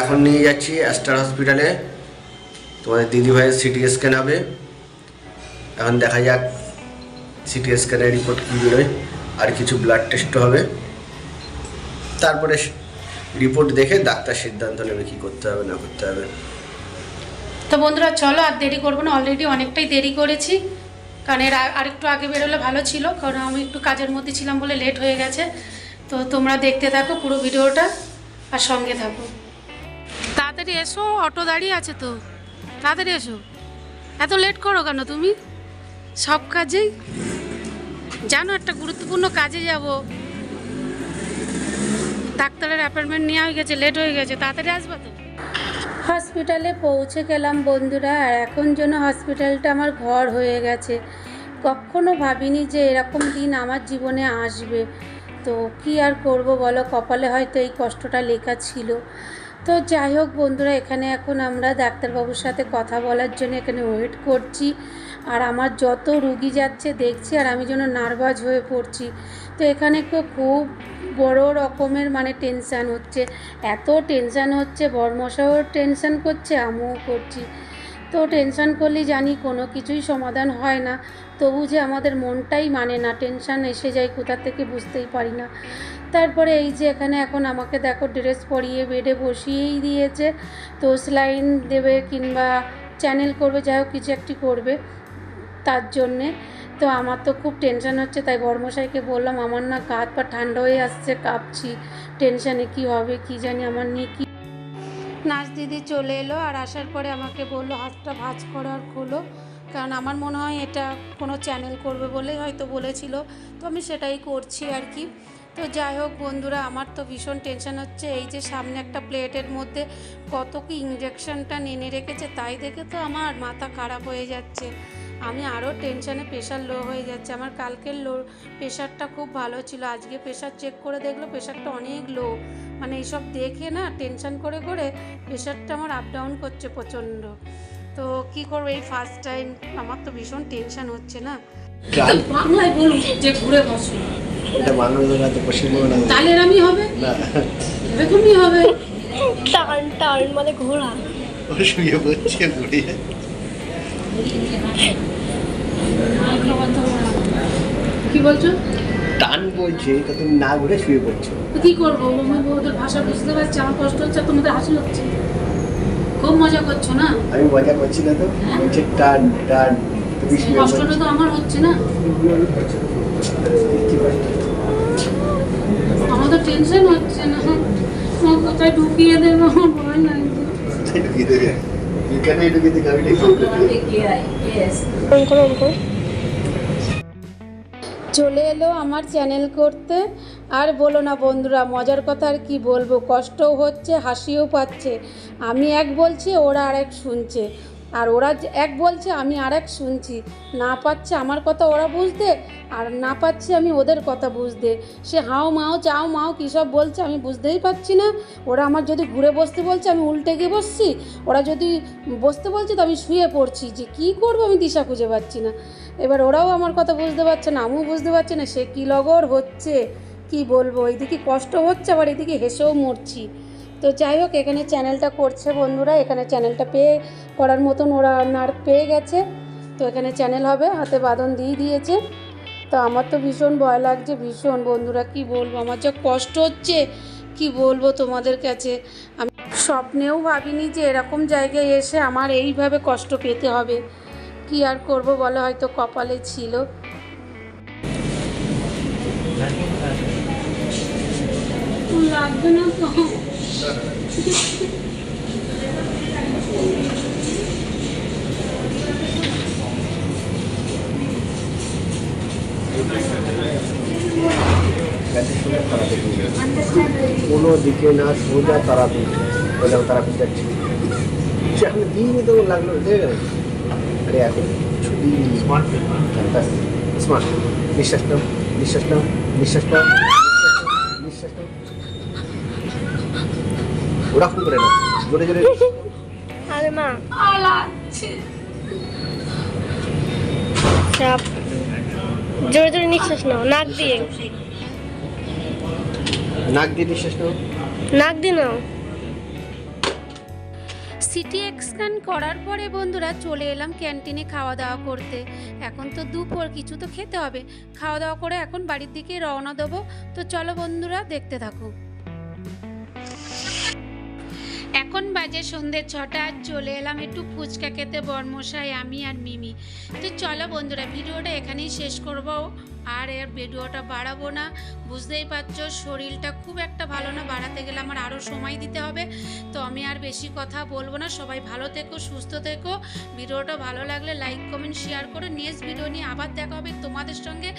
এখন নিয়ে যাচ্ছি অ্যাস্টার হসপিটালে তোমাদের দিদিভাইয়ের সিটি স্ক্যান হবে। এখন দেখা যাক সিটি স্ক্যানের রিপোর্ট কী বেরোয়। আর কিছু ব্লাড টেস্টও হবে। তারপরে রিপোর্ট দেখে ডাক্তার সিদ্ধান্ত নেবে কী করতে হবে, না করতে হবে। তো বন্ধুরা, চলো আর দেরি করব না। অলরেডি অনেকটাই দেরি করেছি। কারণ এর আরেকটু আগে বেরোলে ভালো ছিল। কারণ আমি একটু কাজের মধ্যে ছিলাম বলে লেট হয়ে গেছে। তো তোমরা দেখতে থাকো পুরো ভিডিওটা। আর সঙ্গে থাকো। তাড়াতাড়ি এসো, অটো দাঁড়িয়ে আছে তো। তাড়াতাড়ি এসো। এত লেট করো কেন তুমি? সব কাজেই জানো একটা গুরুত্বপূর্ণ কাজে যাব। ডাক্তারের অ্যাপয়েন্টমেন্ট নেওয়া হয়ে গেছে লেট হয়ে গেছে, তাড়াতাড়ি আসবা তো। হসপিটালে পৌঁছে গেলাম বন্ধুরা, আর এখন যেন হসপিটালটা আমার ঘর হয়ে গেছে। কখনো ভাবিনি যে এরকম দিন আমার জীবনে আসবে। তো কি আর করব বলো, কপালে হয়তো এই কষ্টটা লেখা ছিল। তো যাই হোক বন্ধুরা, এখানে এখন আমরা ডাক্তারবাবুর সাথে কথা বলার জন্য এখানে ওয়েট করছি। আর আমার যত রুগী যাচ্ছে দেখছি, আর আমি যেন নার্ভাস হয়ে পড়ছি। তো এখানে তো খুব বড় রকমের মানে টেনশান হচ্ছে। এত টেনশান হচ্ছে বর্মশাও টেনশান করছে, আমিও করছি। তো টেনশন করলেই জানি কোনো কিছুই সমাধান হয় না। তবু যে আমাদের মনটাই মানে না টেনশান এসে যায় কোথা থেকে বুঝতেই পারি না। তারপরে এই যে এখানে এখন আমাকে দেখো ড্রেস পরিয়ে বেডে বসিয়েই দিয়েছে। তো স্লাইন দেবে কিংবা চ্যানেল করবে, যাই হোক কিছু একটি করবে তার জন্যে। তো আমার তো খুব টেনশন হচ্ছে, তাই বর্মশাইকে বললাম, আমার না গা হাত পা ঠান্ডা হয়ে আসছে, কাঁপছি। টেনশানে কি হবে, কি জানি আমার নিয়ে কি নার্স দিদি চলে এলো আর আসার পরে আমাকে বলল, হাতটা ভাঁজ করো আর খোলো। কারণ আমার মনে হয় এটা কোনো চ্যানেল করবে বলে হয়তো বলেছিল। তো আমি সেটাই করছি আর কি। তো যাই হোক বন্ধুরা, আমার তো ভীষণ টেনশন হচ্ছে। এই যে সামনে একটা প্লেটের মধ্যে কত কি ইঞ্জেকশনটা নেনে রেখেছে, তাই দেখে তো আমার মাথা খারাপ হয়ে যাচ্ছে। আমি আরও টেনশানে প্রেশার লো হয়ে যাচ্ছে। আমার কালকের লো প্রেশারটা খুব ভালো ছিল। আজকে প্রেশার চেক করে দেখল প্রেশারটা অনেক লো মানে এইসব দেখে না টেনশান করে করে প্রেশারটা আমার আপ ডাউন করছে প্রচণ্ড। তো কি করব? এই ফার্স্ট টাইম আমার তো ভীষণ টেনশন হচ্ছে না। বাংলায় বলুন যে ঘুরে বসো। এটা বাংলা জায়গা তো পশ্চিমবঙ্গ না তাহলে এরমই হবে? না। এরকমই হবে? টার্ন টার্ন মানে ঘোড়া ও শুয়ে পড়ছে ঘুরে কি বলছো? টান বলছে তা তুমি না ঘুরে শুয়ে পড়ছো। কি করব? ওদের ভাষা বুঝতে পারছি আমার কষ্ট হচ্ছে তোমাদের হাসি হচ্ছে। খুব মজা করছ না? আমি মজা করছি না তো? বলছে টান টান কষ্টটা তো আমার হচ্ছে না। আমার তো টেনশন হচ্ছে না। আমার কোথায় ঢুকিয়ে দেবে? আমার ভয় ঢুকিয়ে দেবে। চলে এলো আমার চ্যানেল করতে। আর বলো না বন্ধুরা মজার কথা আর কি বলব? কষ্টও হচ্ছে হাসিও পাচ্ছে। আমি এক বলছি ওরা আর এক শুনছে। আর ওরা এক বলছে, আমি আর এক শুনছি। না পাচ্ছে আমার কথা ওরা বুঝতে, আর না পাচ্ছি আমি ওদের কথা বুঝতে। সে হাও মাও, চাও মাও, কী সব বলছে আমি বুঝতেই পারছি না। ওরা আমার যদি ঘুরে বসতে বলছে, আমি উল্টে গিয়ে বসছি। ওরা যদি বসতে বলছে, তো আমি শুয়ে পড়ছি। যে কী করব আমি দিশা খুঁজে পাচ্ছি না। এবার ওরাও আমার কথা বুঝতে পারছে না, আমিও বুঝতে পারছি না, সে কী লগর হচ্ছে, কি বলব? এইদিকে কষ্ট হচ্ছে, আবার এদিকে হেসেও মরছি। তো যাই হোক, এখানে চ্যানেলটা করছে বন্ধুরা। এখানে চ্যানেলটা পেয়ে করার মতন ওরা নার পেয়ে গেছে। তো এখানে চ্যানেল হবে, হাতে বাঁধন দিয়ে দিয়েছে। তো আমার তো ভীষণ ভয় লাগছে, ভীষণ। বন্ধুরা, কি বলব? আমার যা কষ্ট হচ্ছে, কি বলব তোমাদের কাছে? আমি স্বপ্নেও ভাবিনি যে এরকম জায়গায় এসে আমার এইভাবে কষ্ট পেতে হবে। কি আর করব বলো? হয়তো কপালে ছিল। লাগবে না তো? কোনো দিকে না সোজা তারাপীঠ বললাম তারাপীঠ যাচ্ছি। সে আমি দিইনি তো লাগল? দেখে গেল আরে এখন ছুটি। স্মার্ট স্মার্ট নিঃশ্বাস নাও নিঃশ্বাস নাও নিঃশ্বাস নাও নিঃশ্বাস নাও ওরকম করে না। জোরে জোরে। আরে মা। চাপ। জোরে জোরে নিঃশ্বাস নাও নাক দিয়ে। নাক দিয়ে নিঃশ্বাস নাও। নাক দিয়ে নাও। সিটি স্ক্যান করার পরে বন্ধুরা চলে এলাম ক্যান্টিনে খাওয়া দাওয়া করতে। এখন তো দুপুর কিছু তো খেতে হবে। খাওয়া দাওয়া করে এখন বাড়ির দিকে রওনা দেবো। তো চলো বন্ধুরা দেখতে থাকো। এখন বাজে সন্ধ্যে ছটা, চলে এলাম একটু ফুচকা খেতে, বর্মশাই, আমি আর মিমি। তো চলো বন্ধুরা, ভিডিওটা এখানেই শেষ করব। আর এর ভিডিওটা বাড়াবো না। বুঝতেই পারছ, শরীরটা খুব একটা ভালো না। বাড়াতে গেলে আমার আরও সময় দিতে হবে। তো আমি আর বেশি কথা বলব না। সবাই ভালো থেকো, সুস্থ থেকো। ভিডিওটা ভালো লাগলে লাইক, কমেন্ট, শেয়ার করে নেক্সট ভিডিও নিয়ে আবার দেখা হবে তোমাদের সঙ্গে।